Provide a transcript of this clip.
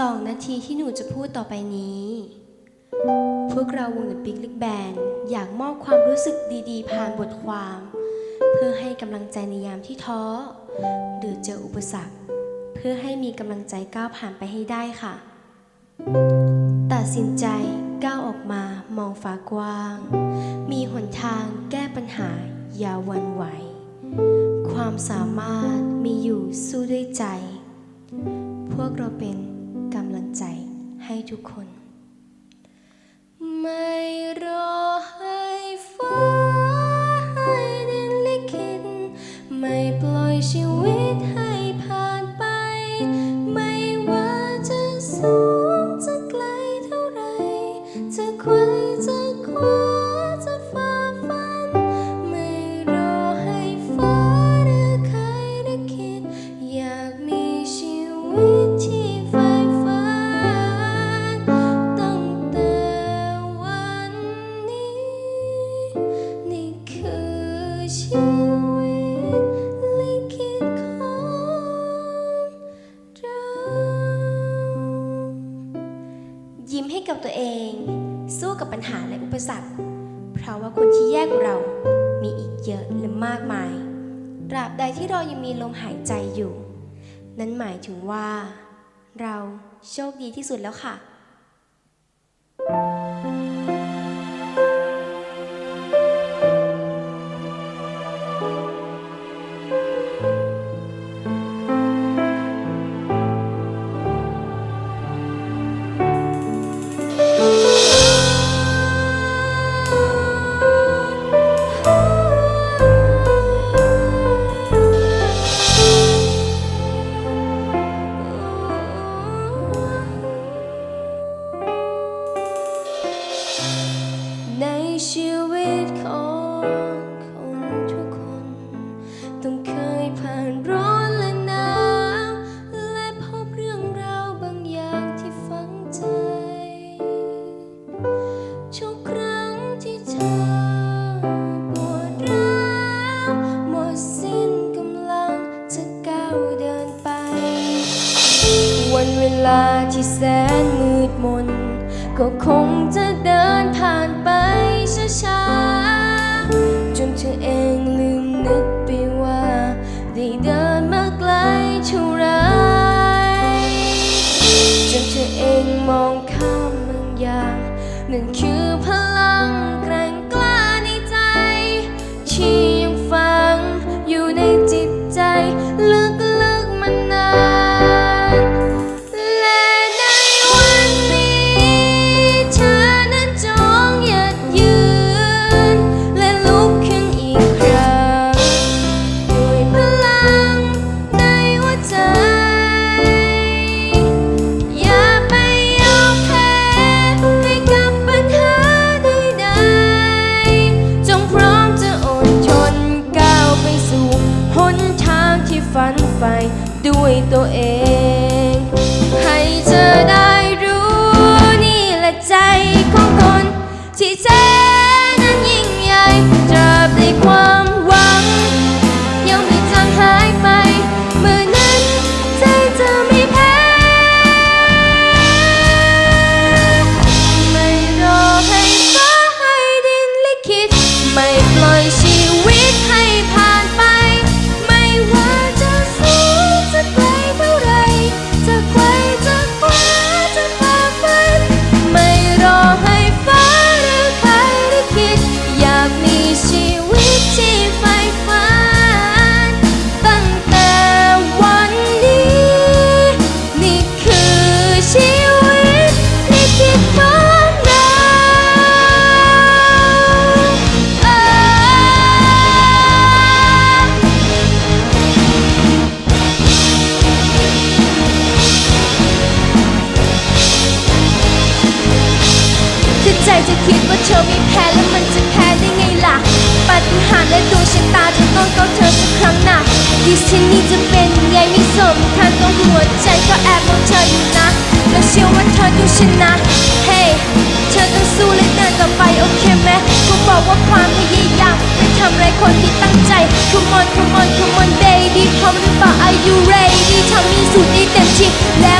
สองนาทีที่หนูจะพูดต่อไปนี้ พวกเราวง The Big Big Band อยากมอบความรู้สึกดีๆ ผ่านบทความ เพื่อให้กำลังใจในยามที่ท้อ หรือเจออุปสรรค เพื่อให้มีกำลังใจก้าวผ่านไปให้ได้ค่ะ ตัดสินใจก้าวออกมามองฟ้ากว้าง มีหนทางแก้ปัญหาอย่าวันไหว ความสามารถมีอยู่สู้ด้วยใจ พวกเราเป็น ให้ทุกคน ไม่รอ ยิ้มให้กับตัวเอง สู้กับปัญหาและอุปสรรค เพราะว่าคนที่แย่กว่าเรา มีอีกเยอะและมากมายตราบใดที่เรายังมีลมหายใจอยู่ นั้นหมายถึงว่า เราโชคดีที่สุดแล้วค่ะ ก็คงจะเดินผ่านไปช้าๆจนเธอเองลืมนึกไปว่า ได้เดินมาไกลเท่าไรจนเธอเองมองข้ามบางอย่างนั่นคือพลั ด้วยตัวเอง ให้เธอได้รู้นี่แหละใจของคนที่แท้ ใจจะคิดว่าเธอมีแพ้แล้วมันจะแพ้ได้ไงล่ะปาฏิหาริย์และดวงชะตาจะต้องเข้าเธอสักครั้งนะดิฉันนี่จะเป็นไงไม่สำคัญต้องหัวใจก็แอบมองเธออยู่นะแล้วเชื่อว่าเธอต้องชนะเฮ้เธอต้องสู้และเดินต่อไปโอเคไหมกูบอกว่าความพยายามไม่ทำไรคนที่ตั้งใจ Come on come on come on baby พร้อมหรือเปล่า Are you ready ทำให้สุดได้เต็มที่แล้ว